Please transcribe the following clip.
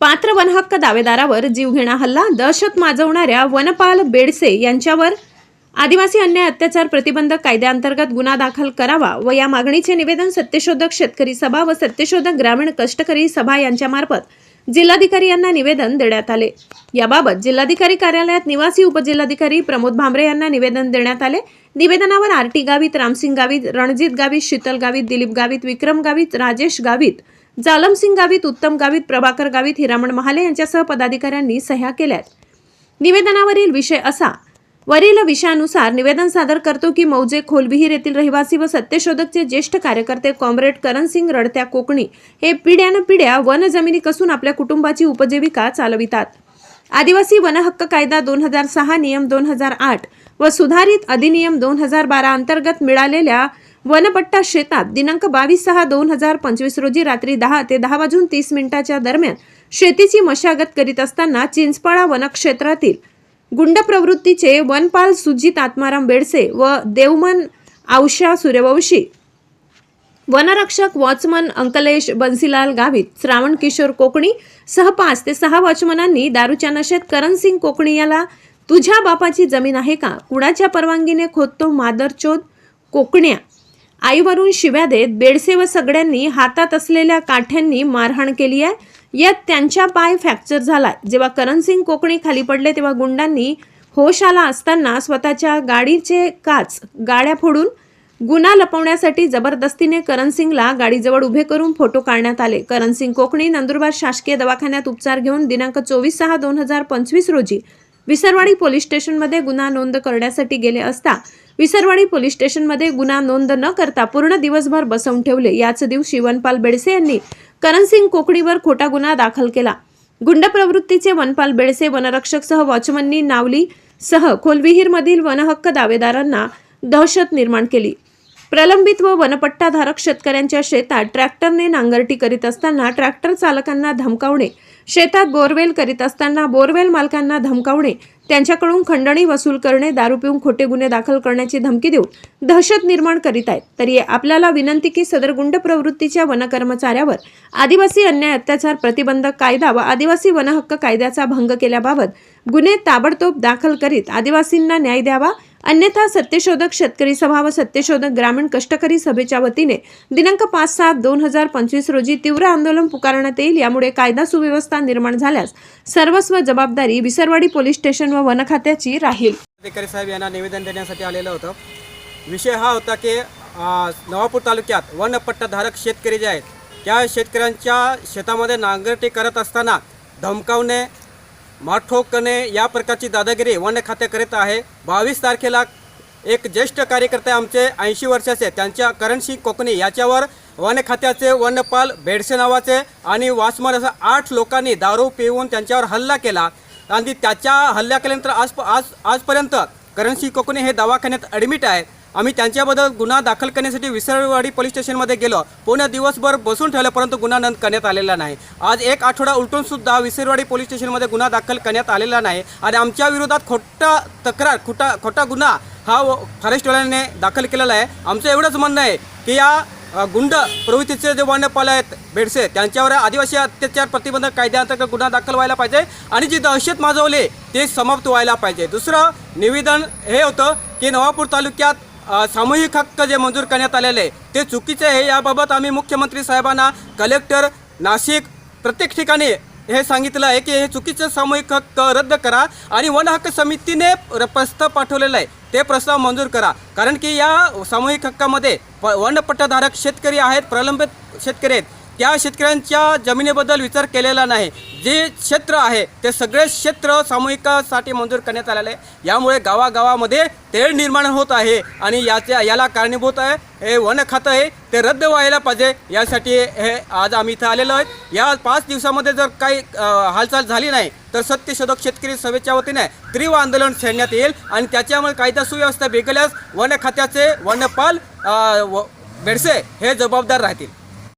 पात्र वनहक्क दावेदारावर जीवघेणा हल्ला दहशत माजवणाऱ्या वनपाल बेडसे यांच्यावर आदिवासी अन्याय अत्याचार प्रतिबंधक कायद्याअंतर्गत गुन्हा दाखल करावा व या मागणीचे निवेदन सत्यशोधक शेतकरी सभा व सत्यशोधक ग्रामीण कष्टकरी सभा यांच्यामार्फत जिल्हाधिकारी यांना निवेदन देण्यात आले. याबाबत जिल्हाधिकारी कार्यालयात निवासी उपजिल्हाधिकारी प्रमोद भांबरे यांना निवेदन देण्यात आले. निवेदनावर आरटी गावित रामसिंग गावित रणजित गावित शीतल गावित दिलीप गावित विक्रम गावित राजेश गावित जालमसिंग गावित उत्तम गावित प्रभाकर गावित हिरामण महाले यांच्यासह पदाधिकाऱ्यांनी सह्या केल्यात. निवेदनावरील विषय असा वरील विषयानुसार निवेदन सादर करतो की मौजे खोलविहीर येथील रहिवासी व सत्यशोधकचे ज्येष्ठ कार्यकर्ते कॉम्रेड करणसिंग रडत्या कोकणी हे पिढ्यान पिढ्या वन जमिनी कसून आपल्या कुटुंबाची उपजीविका चालवितात. आदिवासी वनहक्क कायदा दोन हजार सहा नियम दोन हजार आठ व सुधारित अधिनियम दोन हजार बारा अंतर्गत मिळालेल्या वनपट्टा शेतात दिनांक बावीस सहा दोन हजार पंचवीस रोजी रात्री दहा ते दहा वाजून तीस मिनिटाच्या दरम्यान शेतीची मशागत करीत असताना चिंचपाळा वनक्षेत्रातील गुंड प्रवृत्तीचे वनपाल सुजित आत्माराम बेडसे व देवमन आवशा सूर्यवंशी वनरक्षक वॉचमन अंकलेश बन्सीलाल गावित श्रावण किशोर कोकणी सह पाच ते सहा वॉचमनांनी दारूच्या नशेत करणसिंग कोकणी याला तुझ्या बापाची जमीन आहे का? कुणाच्या परवानगीने खोदतो मादरचोद कोकण्या आईवरून शिव्या देत बेडसे व सगळ्यांनी हातात असलेल्या काठ्यांनी मारहाण केली आहे. यात त्यांच्या पाय फ्रॅक्चर झाला जेव्हा करणसिंग कोकणी खाली पडले तेव्हा गुंडांनी होश आला असताना स्वतःच्या गाडीचे काच गाड्या फोडून गुन्हा लपवण्यासाठी जबरदस्तीने करणसिंगला गाडीजवळ उभे करून फोटो काढण्यात आले. करणसिंग कोकणी नंदुरबार शासकीय दवाखान्यात उपचार घेऊन दिनांक चोवीस सहा दोन हजार पंचवीस रोजी विसरवाडी पोलीस स्टेशनमध्ये गुन्हा नोंद करण्यासाठी गेले असता विसरवाडी पोलीस स्टेशनमध्ये गुन्हा नोंद न करता पूर्ण दिवसभर बसवून ठेवले. याच दिवशी वनपाल बेडसे यांनी करणसिंग कोकणीवर खोटा गुन्हा दाखल केला. गुंड प्रवृत्तीचे वनपाल बेडसे वनरक्षकसह वॉचमननी नावली सह खोलविहीरमधील वनहक्क दावेदारांना दहशत निर्माण केली. प्रलंबित व वनपट्टाधारक शेतकऱ्यांच्या शेतात ट्रॅक्टरने नांगरटी करीत असताना ट्रॅक्टर चालकांना धमकावणे शेतात बोरवेल करीत असताना बोरवेल मालकांना धमकावणे त्यांच्याकडून खंडणी वसूल करणे दारू पिऊन खोटे गुन्हे दाखल करण्याची धमकी देऊन दहशत निर्माण करीत आहेत. तरी आपल्याला विनंती की सदर गुंड प्रवृत्तीच्या वनकर्मचाऱ्यावर आदिवासी अन्याय अत्याचार प्रतिबंधक कायदा व आदिवासी वनहक्क कायद्याचा भंग केल्याबाबत गुन्हे ताबडतोब दाखल करीत आदिवासींना न्याय द्यावा अन्यथा सत्यशोधक शेतकरी सभा व सत्यशोधक ग्रामीण कष्टकरी सभेच्या वतीने दिनांक पाच सात दोन हजार पंचवीस रोजी तीव्र आंदोलन पुकारण्यात येईल. यामुळे कायदा सुव्यवस्था निर्माण झाल्यास सर्वस्व जबाबदारी विसरवाडी पोलीस स्टेशन व वन खात्याची राहील. अधिकारी साहेब यांना निवेदन देण्यासाठी आलेलं होतं. विषय हा होता की नवापूर तालुक्यात वनपट्टाधारक शेतकरी जे आहेत त्या शेतकऱ्यांच्या शेतामध्ये नांगरटी करत असताना धमकावणे माठोकने या प्रकारची दादागिरी वन खाते करीत आहे. बावीस तारखेला एक ज्येष्ठ कार्यकर्ते आमचे ऐंशी वर्षाचे त्यांच्या करणसिंग कोकणी याच्यावर वन खात्याचे वनपाल बेडसे नावाचे आणि वासमर असं आठ लोकांनी दारू पिऊन त्यांच्यावर हल्ला केला. आणि त्याच्या हल्ल्या केल्यानंतर आज आज आजपर्यंत करणसिंग कोकणी हे दवाखान्यात ॲडमिट आहे आम्ही त्यांच्याबद्दल गुन्हा दाखल करण्यासाठी विसरवाडी पोलीस स्टेशनमध्ये गेलो. पूर्ण दिवसभर बसून ठेवलं परंतु गुन्हा नोंद करण्यात आलेला नाही. आज एक आठवडा उलटून सुद्धा विसरवाडी पोलीस स्टेशनमध्ये गुन्हा दाखल करण्यात आलेला नाही. आणि आमच्या विरोधात खोटा तक्रार खोटा खोटा गुन्हा हा व- दाखल केलेला आहे. आमचं एवढंच म्हणणं आहे की या गुंड प्रवृत्तीचे जे वनपाल आहेत बेडसे त्यांच्यावर आदिवासी अत्याचार प्रतिबंधक कायद्याअंतर्गत गुन्हा दाखल व्हायला पाहिजे आणि जी दहशत माजवली ते समाप्त व्हायला पाहिजे. दुसरं निवेदन हे होतं की नवापूर तालुक्यात सामूहिक हक्क जे मंजूर करण्यात आलेले आहे, ते चुकीचे आहे. याबाबत आम्ही मुख्यमंत्री साहेबांना कलेक्टर नाशिक प्रत्येक ठिकाणी हे सांगितलं आहे की हे चुकीचे सामूहिक हक्क रद्द करा आणि वन हक्क समितीने प्रस्ताव पाठवलेला आहे. ते प्रस्ताव मंजूर करा. कारण की या सामूहिक हक्कामध्ये प वनपट्टाधारक शेतकरी आहेत प्रलंबित शेतकरी आहेत. त्या शेतकऱ्यांच्या जमिनीबद्दल विचार केलेला नाही. जे क्षेत्र आहे ते सगळे क्षेत्र सामूहिकासाठी मंजूर करण्यात आलेले आहे. यामुळे गावागावामध्ये तेढ निर्माण होत आहे आणि याच्या याला कारणीभूत आहे. हे वन खातं आहे ते रद्द व्हायला पाहिजे. यासाठी हे आज आम्ही इथं आलेलो आहेत. या पाच दिवसामध्ये जर काही हालचाल झाली नाही तर सत्यशोधक शेतकरी सभेच्या वतीने तीव्र आंदोलन छेडण्यात येईल आणि त्याच्यामुळे कायदा सुव्यवस्था बिघडल्यास वन खात्याचे वनपाल व- बेडसे हे जबाबदार राहतील.